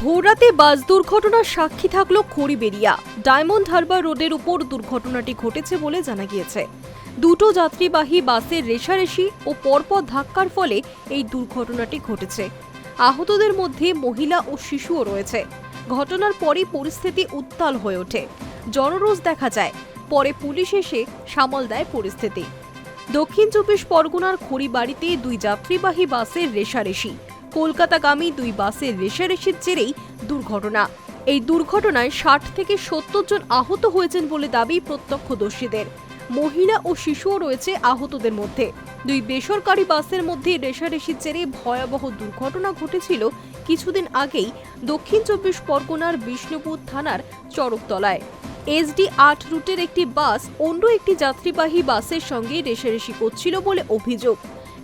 ভোররাতে বাস দুর্ঘটনার সাক্ষী থাকল খড়িবেরিয়া ডায়মন্ড হারবার রোডের উপর দুর্ঘটনাটি ঘটেছে বলে জানা গিয়েছে। দুটো যাত্রীবাহী বাসের রেশারেশি ও পরপর ধাক্কার ফলে এই দুর্ঘটনাটি ঘটেছে। আহতদের মধ্যে মহিলা ও শিশুও রয়েছে। ঘটনার পরই পরিস্থিতি উত্তাল হয়ে ওঠে। জনরোষ দেখা যায়। পরে পুলিশ এসে সামাল দেয় পরিস্থিতি। দক্ষিণ চব্বিশ পরগনার খড়িবাড়িতে দুই যাত্রীবাহী বাসের রেশারেশি। কলকাতাগামী দুই বাসের রেশারেশির জেরেই দুর্ঘটনা। এই দুর্ঘটনায় ষাট থেকে সত্তর জন আহত হয়েছেন বলে দাবি প্রত্যক্ষদর্শীদের। মহিলা ও শিশুও রয়েছে আহতদের মধ্যে। দুই বেসরকারি বাসের মধ্যে রেশারেশির জেরে ভয়াবহ দুর্ঘটনা ঘটেছিল কিছুদিন আগেই দক্ষিণ চব্বিশ পরগনার বিষ্ণুপুর থানার চরকতলায়। এসডি আট রুটের একটি বাস অন্য একটি যাত্রীবাহী বাসের সঙ্গে রেশারেশি করছিল বলে অভিযোগ।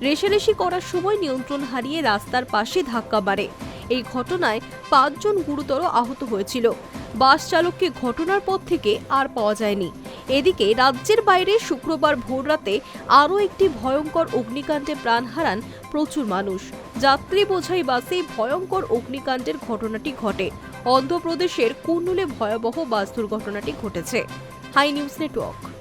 রেশারেশি করার সময় নিয়ন্ত্রণ হারিয়ে রাস্তার পাশে ধাক্কা মারে। এই ঘটনায় পাঁচজন গুরুতর আহত হয়েছিল। বাস চালককে ঘটনার পর থেকে আর পাওয়া যায়নি। এদিকে রাজ্যের বাইরে শুক্রবার ভোররাতে আরও একটি ভয়ঙ্কর অগ্নিকাণ্ডে প্রাণ হারান প্রচুর মানুষ। যাত্রী বোঝাই বাসে ভয়ঙ্কর অগ্নিকাণ্ডের ঘটনাটি ঘটে। অন্ধ্রপ্রদেশের কুর্নুলে ভয়াবহ বাস দুর্ঘটনাটি ঘটেছে। Hi news network.